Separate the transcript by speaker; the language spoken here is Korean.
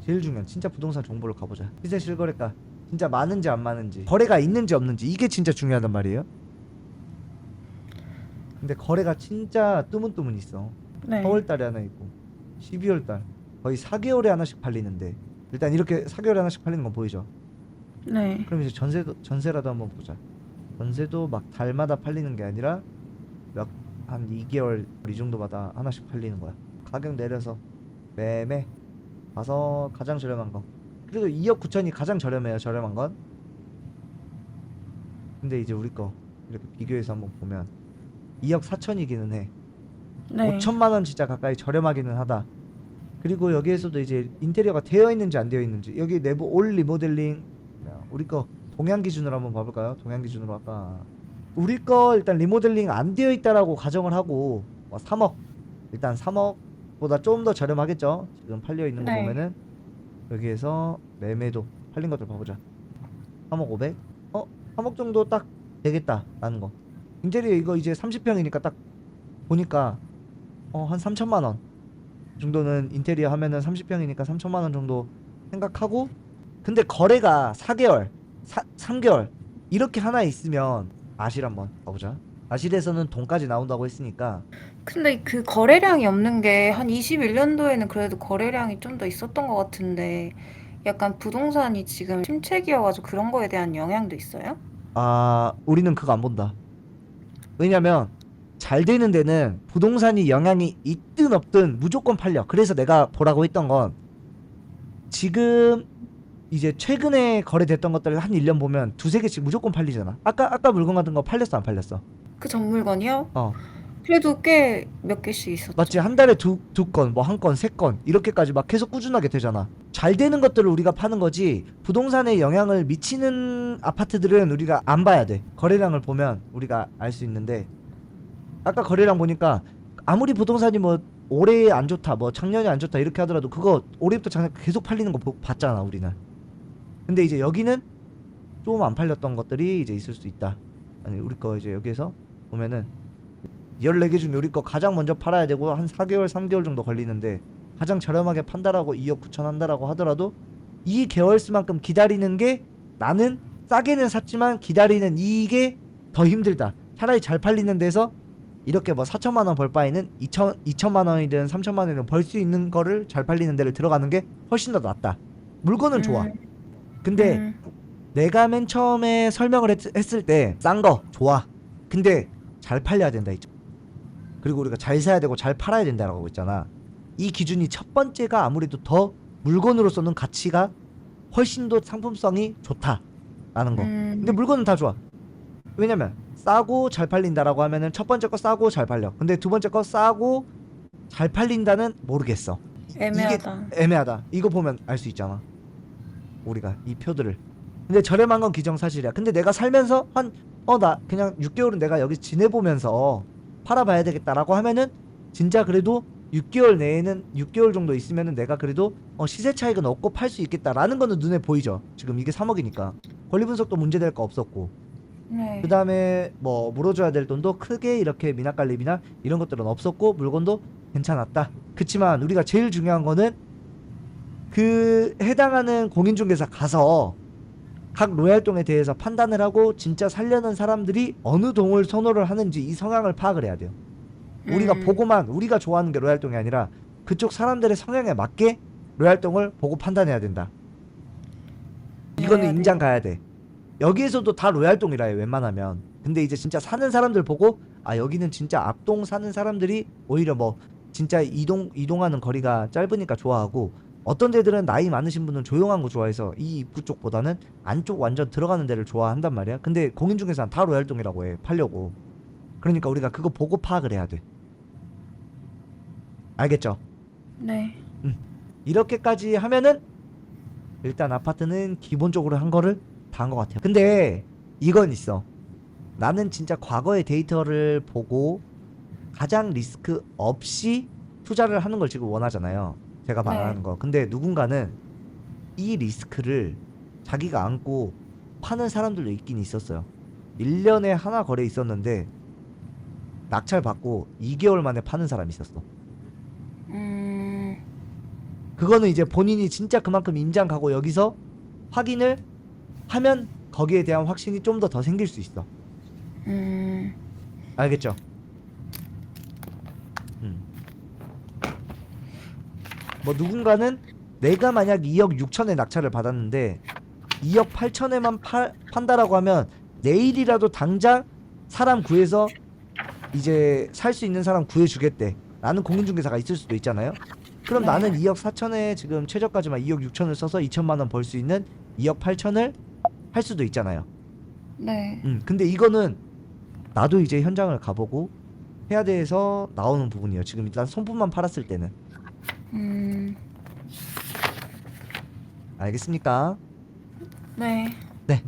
Speaker 1: 제일 중요한 진짜 부동산 정보를 가보자 시세 실거래가 진짜 많은지 안 많은지 거래가 있는지 없는지 이게 진짜 중요하단 말이에요 근데 거래가 진짜 뜨문뜨문 있어
Speaker 2: 네.
Speaker 1: 4월달에 하나 있고 12월달 거의 4개월에 하나씩 팔리는데 일단 이렇게 4개월에 하나씩 팔리는 건 보이죠
Speaker 2: 네.
Speaker 1: 그럼 이제 전세도 전세라도 한번 보자. 전세도 막 달마다 팔리는 게 아니라 몇 한 2개월 이 정도마다 하나씩 팔리는 거야. 가격 내려서 매매 가서 가장 저렴한 거. 그래도 2억 9천이 가장 저렴해요. 저렴한 건. 근데 이제 우리 거 이렇게 비교해서 한번 보면 2억 4천이기는 해.
Speaker 2: 네.
Speaker 1: 5천만 원 진짜 가까이 저렴하기는 하다. 그리고 여기에서도 이제 인테리어가 되어 있는지 안 되어 있는지 여기 내부 올 리모델링 야, 우리 거 동양 기준으로 한번 봐볼까요? 동양 기준으로 아까 우리 거 일단 리모델링 안 되어 있다라고 가정을 하고 뭐 3억 일단 3억 보다 좀 더 저렴하겠죠? 지금 팔려 있는 거
Speaker 2: 네.
Speaker 1: 보면은 여기에서 매매도 팔린 것들 봐보자. 3억 500? 어? 3억 정도 딱 되겠다라는 거. 인테리어 이거 이제 30평이니까 딱 보니까 어 한 3천만 원 정도는 인테리어 하면은 30평이니까 3천만 원 정도 생각하고 근데 거래가 4개월, 사, 3개월 이렇게 하나 있으면 아실 한번 가보자. 아실에서는 돈까지 나온다고 했으니까
Speaker 2: 근데 그 거래량이 없는 게 한 21년도에는 그래도 거래량이 좀 더 있었던 것 같은데 약간 부동산이 지금 침체기여가지고 그런 거에 대한 영향도 있어요?
Speaker 1: 아 우리는 그거 안 본다. 왜냐면 잘 되는 데는 부동산이 영향이 있든 없든 무조건 팔려. 그래서 내가 보라고 했던 건 지금 이제 최근에 거래됐던 것들 한 1년 보면 두세 개씩 무조건 팔리잖아. 아까 아까 물건 같은 거 팔렸어 안 팔렸어?
Speaker 2: 그 전 물건이요?
Speaker 1: 어.
Speaker 2: 그래도 꽤 몇 개씩 있었죠.
Speaker 1: 맞지 한 달에 두 두 건 뭐 한 건 세 건 이렇게까지 막 계속 꾸준하게 되잖아 잘 되는 것들을 우리가 파는 거지 부동산에 영향을 미치는 아파트들은 우리가 안 봐야 돼 거래량을 보면 우리가 알 수 있는데 아까 거래량 보니까 아무리 부동산이 뭐 올해 안 좋다 뭐 작년에 안 좋다 이렇게 하더라도 그거 올해부터 작년 계속 팔리는 거 보- 봤잖아 우리는 근데 이제 여기는 좀 안 팔렸던 것들이 이제 있을 수 있다 아니 우리 거 이제 여기에서 보면은 14개 중에 우리 거 가장 먼저 팔아야 되고 한 4개월 3개월 정도 걸리는데 가장 저렴하게 판다라고 2억 9천 한다라고 하더라도 이 개월수만큼 기다리는 게 나는 싸게는 샀지만 기다리는 이게 더 힘들다. 차라리 잘 팔리는 데서 이렇게 뭐 4천만 원 벌 바에는 2천 2천만 원이든 3천만 원이든 벌 수 있는 거를 잘 팔리는 데를 들어가는 게 훨씬 더 낫다. 물건은 좋아.
Speaker 2: 음,
Speaker 1: 근데
Speaker 2: 음,
Speaker 1: 내가 맨 처음에 설명을 했, 했을 때 싼 거 좋아. 근데 잘 팔려야 된다 있죠. 그리고 우리가 잘 사야 되고 잘 팔아야 된다라고 했잖아. 이 기준이 첫 번째가 아무래도 더 물건으로서는 가치가 훨씬 더 상품성이 좋다라는 거.
Speaker 2: 음,
Speaker 1: 근데 물건은 다 좋아. 왜냐면 싸고 잘 팔린다라고 하면은 첫 번째 거 싸고 잘 팔려. 근데 두 번째 거 싸고 잘 팔린다는 모르겠어.
Speaker 2: 애매하다.
Speaker 1: 애매하다. 이거 보면 알 수 있잖아. 우리가 이 표들을. 근데 저렴한 건 기정사실이야. 근데 내가 살면서 한 어 나 그냥 6개월은 내가 여기 지내보면서 팔아봐야 되겠다라고 하면은 진짜 그래도 6개월 내에는 6개월 정도 있으면은 내가 그래도 어 시세 차익은 없고 팔 수 있겠다라는 거는 눈에 보이죠. 지금 이게 3억이니까 권리 분석도 문제될 거 없었고
Speaker 2: 네.
Speaker 1: 그 다음에 뭐 물어줘야 될 돈도 크게 이렇게 미납갈립이나 이런 것들은 없었고 물건도 괜찮았다. 그치만 우리가 제일 중요한 거는 그 해당하는 공인중개사 가서 각 로얄동에 대해서 판단을 하고 진짜 살려는 사람들이 어느 동을 선호를 하는지 이 성향을 파악을 해야 돼요. 우리가
Speaker 2: 음,
Speaker 1: 보고만 우리가 좋아하는 게 로얄동이 아니라 그쪽 사람들의 성향에 맞게 로얄동을 보고 판단해야 된다. 이거는 인장 가야 돼. 여기에서도 다 로얄동이라 해 웬만하면. 근데 이제 진짜 사는 사람들 보고 아 여기는 진짜 앞동 사는 사람들이 오히려 뭐 진짜 이동 이동하는 거리가 짧으니까 좋아하고 어떤 데들은 나이 많으신 분은 조용한 거 좋아해서 이 입구 쪽보다는 안쪽 완전 들어가는 데를 좋아한단 말이야. 근데 공인중개사는 다 로얄동이라고 해 팔려고. 그러니까 우리가 그거 보고 파악을 해야 돼. 알겠죠?
Speaker 2: 네.
Speaker 1: 이렇게까지 하면은 일단 아파트는 기본적으로 한 거를 다 한 것 같아요. 근데 이건 있어. 나는 진짜 과거의 데이터를 보고 가장 리스크 없이 투자를 하는 걸 지금 원하잖아요. 제가
Speaker 2: 네.
Speaker 1: 말하는 거. 근데 누군가는 이 리스크를 자기가 안고 파는 사람들도 있긴 있었어요. 1년에 하나 거래 있었는데 낙찰 받고 2개월 만에 파는 사람이 있었어.
Speaker 2: 음,
Speaker 1: 그거는 이제 본인이 진짜 그만큼 임장 가고 여기서 확인을 하면 거기에 대한 확신이 좀 더더 생길 수 있어.
Speaker 2: 음,
Speaker 1: 알겠죠? 뭐 누군가는 내가 만약 2억 6천에 낙찰을 받았는데 2억 8천에만 팔, 판다라고 하면 내일이라도 당장 사람 구해서 이제 살 수 있는 사람 구해주겠대 라는 공인중개사가 있을 수도 있잖아요 그럼
Speaker 2: 네.
Speaker 1: 나는 2억 4천에 지금 최저까지만 2억 6천을 써서 2천만 원 벌 수 있는 2억 8천을 할 수도 있잖아요
Speaker 2: 네.
Speaker 1: 음, 근데 이거는 나도 이제 현장을 가보고 해야 돼서 나오는 부분이에요. 지금 일단 손품만 팔았을 때는
Speaker 2: 음,
Speaker 1: 알겠습니까?
Speaker 2: 네.
Speaker 1: 네,